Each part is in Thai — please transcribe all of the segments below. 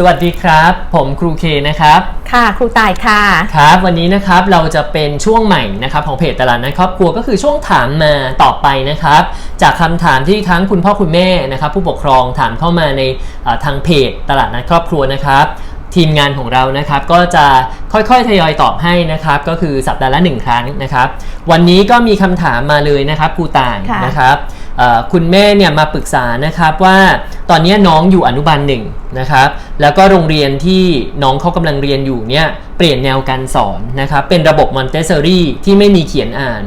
สวัสดีครับ ผมครูเคนะครับ ค่ะ ครูต่ายค่ะ ครับ วันนี้นะครับเราจะเป็นช่วงใหม่นะครับของเพจตลาดนัดครอบครัวก็คือช่วงถามมาต่อไปนะครับ จากคำถามที่ทั้งคุณพ่อคุณแม่นะครับ ผู้ปกครองถามเข้ามาในเอ่อทางเพจตลาดนัดครอบครัวนะครับทีมงานของเรานะครับก็จะค่อยๆทยอยตอบให้นะครับก็คือสัปดาห์ละหนึ่งครั้งนะครับ วันนี้ก็มีคำถามมาเลยนะครับครูต่ายค่ะนะครับเอ่อคุณแม่เนี่ยมาปรึกษานะครับว่า ตอนนี้น้องอยู่อนุบาลหนึ่งนะครับ แล้วก็โรงเรียนที่น้องเขากำลังเรียนอยู่เนี่ยเปลี่ยนแนวการสอนนะครับ เป็นระบบมอนเตสซอรี่ที่ไม่มีเขียนอ่าน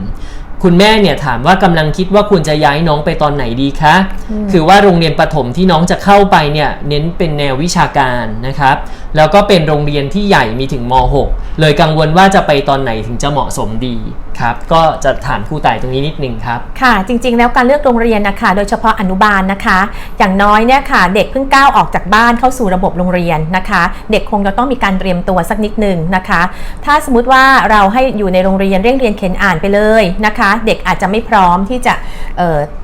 คุณแม่เนี่ยถามว่ากำลังคิดว่าควรจะย้ายน้องไปตอนไหนดีคะ คือว่าโรงเรียนประถมที่น้องจะเข้าไปเนี่ยเน้นเป็นแนววิชาการนะครับ แล้วก็เป็นโรงเรียนที่ใหญ่มีถึงม .6 เลยกังวลว่าจะไปตอนไหนถึงจะเหมาะสมดี ครับก็จะถามครูต่ายตรงนี้นิดนึงครับ ค่ะ จริง ๆ แล้วการเลือกโรงเรียนนะคะ โดยเฉพาะอนุบาลนะคะ อย่างน้อยเนี่ยค่ะ เด็กเพิ่งก้าวออกจากบ้านเข้าสู่ระบบโรงเรียนนะคะ เด็กคงจะต้องมีการเตรียมตัวสักนิดหนึ่งนะคะ ถ้าสมมติว่าเราให้อยู่ในโรงเรียนเร่งเรียนเขียนอ่านไปเลยนะคะ เด็กอาจจะไม่พร้อมที่จะ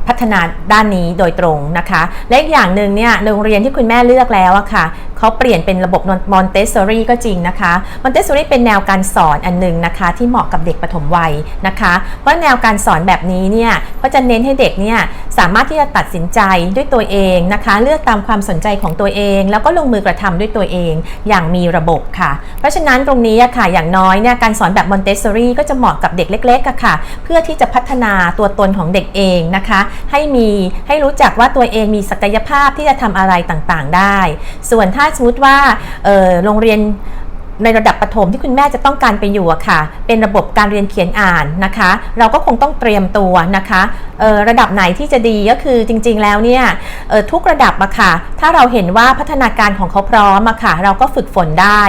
พัฒนาด้านนี้โดยตรงนะคะ และอีกอย่างหนึ่งเนี่ยโรงเรียนที่คุณแม่เลือกแล้วอะค่ะเขาเปลี่ยนเป็นระบบมอนเตสซอรี่ก็จริงนะคะมอนเตสซอรี่เป็นแนวการสอนอันหนึ่งนะคะที่เหมาะกับเด็กปฐมวัยนะคะ เพราะแนวการสอนแบบนี้เนี่ยก็จะเน้นให้เด็กเนี่ยสามารถที่จะตัดสินใจด้วยตัวเองนะคะ เลือกตามความสนใจของตัวเอง แล้วก็ลงมือกระทำด้วยตัวเอง อย่างมีระบบค่ะ เพราะฉะนั้นตรงนี้ค่ะอย่างน้อยเนี่ยการสอนแบบมอนเตสซอรี่ก็จะเหมาะกับเด็กเล็กๆอะค่ะ เพื่อที่จะพัฒนาตัวตนของเด็กเองนะคะ ให้มีให้รู้จักว่าตัวเองมีศักยภาพที่จะทำอะไรต่างๆ ได้ ส่วนถ้าสมมติว่าโรงเรียนในระดับประถมที่คุณแม่จะต้องการไปอยู่อะค่ะ เป็นระบบการเรียนเขียนอ่านนะคะ เราก็คงต้องเตรียมตัวนะคะระดับไหนที่จะดีก็คือจริง ๆ แล้วเนี่ยทุกระดับอะค่ะ ถ้าเราเห็นว่าพัฒนาการของเขาพร้อมอะค่ะ เราก็ฝึกฝนได้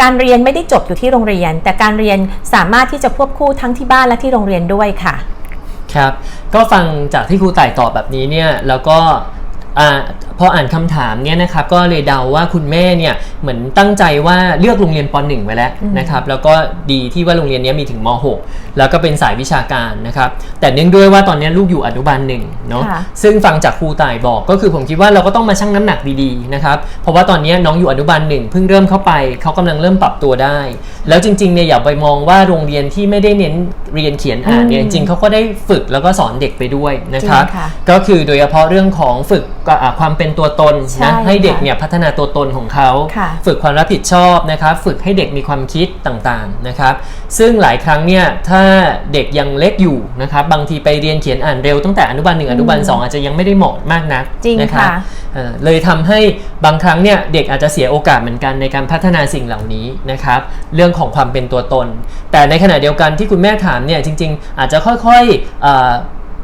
การเรียนไม่ได้จบอยู่ที่โรงเรียน แต่การเรียนสามารถที่จะควบคู่ทั้งที่บ้านและที่โรงเรียนด้วยค่ะ ครับ ก็ฟังจากที่ครูต่ายตอบแบบนี้เนี่ยแล้วก็ อ่าพออ่านคำถามเนี่ยนะครับก็เลยเดาว่าคุณแม่เนี่ยเหมือนตั้งใจว่าเลือกโรงเรียนป .1 ไว้แล้วนะครับแล้วก็ดีที่ว่าโรงเรียนเนี้ยมีถึงม .6 แล้วก็เป็นสายวิชาการนะครับแต่เนื่องด้วยว่าตอนนี้ลูกอยู่อนุบาลหนึ่งเนาะค่ะซึ่งฟังจากครูต่ายบอกก็คือผมคิดว่าเราก็ต้องมาชั่งน้ำหนักดีๆนะครับเพราะว่าตอนนี้น้องอยู่อนุบาลหนึ่งเพิ่งเริ่มเข้าไปเขากำลังเริ่มปรับตัวได้ แล้วจริงๆเนี่ยอย่าไปมองว่าโรงเรียนที่ไม่ได้เน้นเรียนเขียนอ่านเนี่ยอืจมริงๆเขาก็ได้ฝึกแล้วก็สอนเด็กไปด้วยนะครับจริงค่ะก็คือโดยเฉพาะเรื่องของฝึกอ่าความเป็นตัวตนใช่นะให้เด็กค่ะเนี่ยพัฒนาตัวตนของเขา ค่ะฝึกความรับผิดชอบนะครับ ฝึกให้เด็กมีความคิดต่างๆนะครับ ซึ่งหลายครั้งเนี่ยถ้าเด็กยังเล็กอยู่นะครับ บางทีไปเรียนเขียนอ่านเร็วตั้งแต่อนุบาลหนึ่งอนุบาลสองอาจจะยังไม่ได้เหมาะมากนักจริงนะครับค่ะ เอ่อเลยทำให้บางครั้งเนี่ยเด็กอาจจะเสียโอกาสเหมือนกันในการพัฒนาสิ่งเหล่านี้นะครับ เรื่องของความเป็นตัวตน แต่ในขณะเดียวกันที่คุณแม่ถามเนี่ยจริง ๆ อาจจะค่อยๆเอ่อ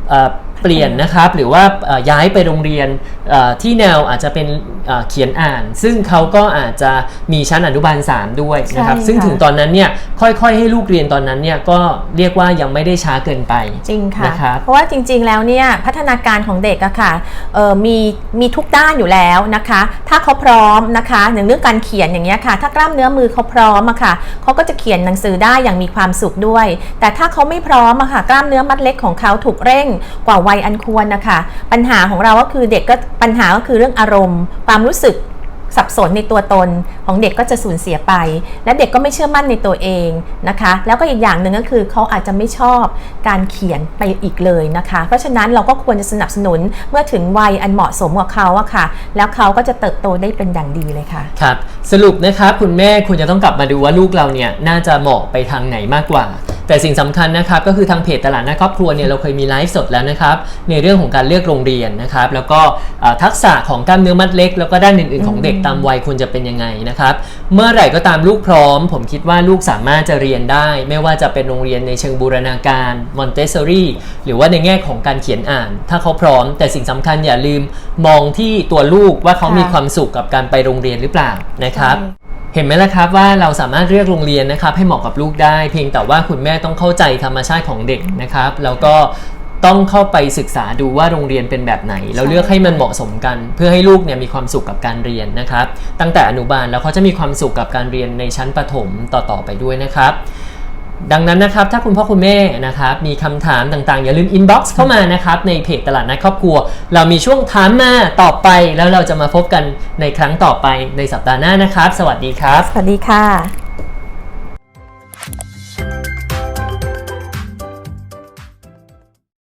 เอ่อ เปลี่ยนนะครับหรือว่าเอ่อย้ายไปโรงเรียนเอ่อที่แนวอาจจะเป็นเอ่อเขียนอ่าน ซึ่งเขาก็อาจจะมีชั้นอนุบาล 3 ด้วยนะครับใช่ซึ่งค่ะถึงตอนนั้นเนี่ยค่อยๆ ให้ลูกเรียนตอนนั้นเนี่ยก็เรียกว่ายังไม่ได้ช้าเกินไปจริงค่ะนะครับเพราะว่าจริงๆแล้วเนี่ยพัฒนาการของเด็กอะค่ะเอ่อมีมีทุกด้านอยู่แล้วนะคะ ถ้าเขาพร้อมนะคะอย่างเรื่องการเขียนอย่างเงี้ยค่ะ ถ้ากล้ามเนื้อมือเขาพร้อมอะค่ะเขาก็จะเขียนหนังสือได้อย่างมีความสุขด้วย แต่ถ้าเขาไม่พร้อมอะค่ะกล้ามเนื้อมัดเล็กของเขาถูกเร่งกว่าวัยอันควรนะคะ ปัญหาของเราก็คือเด็กก็ปัญหาก็คือเรื่องอารมณ์ ความรู้สึกสับสนในตัวตนของเด็กก็จะสูญเสียไป และเด็กก็ไม่เชื่อมั่นในตัวเองนะคะ แล้วก็อีกอย่างหนึ่งก็คือเขาอาจจะไม่ชอบการเขียนไปอีกเลยนะคะ เพราะฉะนั้นเราก็ควรจะสนับสนุนเมื่อถึงวัยอันเหมาะสมกับเขาอะค่ะ แล้วเขาก็จะเติบโตได้เป็นอย่างดีเลยค่ะครับสรุปนะครับคุณแม่คุณจะต้องกลับมาดูว่าลูกเราเนี่ยน่าจะเหมาะไปทางไหนมากกว่า แต่สิ่งสำคัญนะครับก็คือทางเพจตลาดหน้าครอบครัวเนี่ยเราเคยมีไลฟ์สดแล้วนะครับในเรื่องของการเลือกโรงเรียนนะครับแล้วก็เอ่อทักษะของกล้ามเนื้อมัดเล็ก แล้วก็ด้านอื่นๆของเด็กตามวัยควรจะเป็นยังไงนะครับเมื่อไหร่ก็ตามลูกพร้อม ผมคิดว่าลูกสามารถจะเรียนได้ ไม่ว่าจะเป็นโรงเรียนในเชิงบูรณาการมอนเตสซอรี่หรือว่าในแง่ของการเขียนอ่าน ถ้าเขาพร้อม แต่สิ่งสำคัญอย่าลืมมองที่ตัวลูกว่าเขามีค่ะความสุขกับการไปโรงเรียนหรือเปล่านะครับใช่ เห็นไหมล่ะครับว่าเราสามารถเลือกโรงเรียนนะครับให้เหมาะกับลูกได้ เพียงแต่ว่าคุณแม่ต้องเข้าใจธรรมชาติของเด็กนะครับ แล้วก็ต้องเข้าไปศึกษาดูว่าโรงเรียนเป็นแบบไหน เราเลือกให้มันเหมาะสมกัน เพื่อให้ลูกเนี่ยมีความสุขกับการเรียนนะครับ ตั้งแต่อนุบาลแล้วเขาจะมีความสุขกับการเรียนในชั้นประถมต่อๆไปด้วยนะครับ ดังนั้นนะครับถ้าคุณพ่อคุณแม่นะครับมีคำถามต่างๆ อย่าลืมอินบ็อกซ์เข้ามานะครับในเพจตลาดนัดครอบครัว เรามีช่วงถามมาตอบไป แล้วเราจะมาพบกันในครั้งต่อไปในสัปดาห์หน้านะครับ สวัสดีครับ สวัสดีค่ะ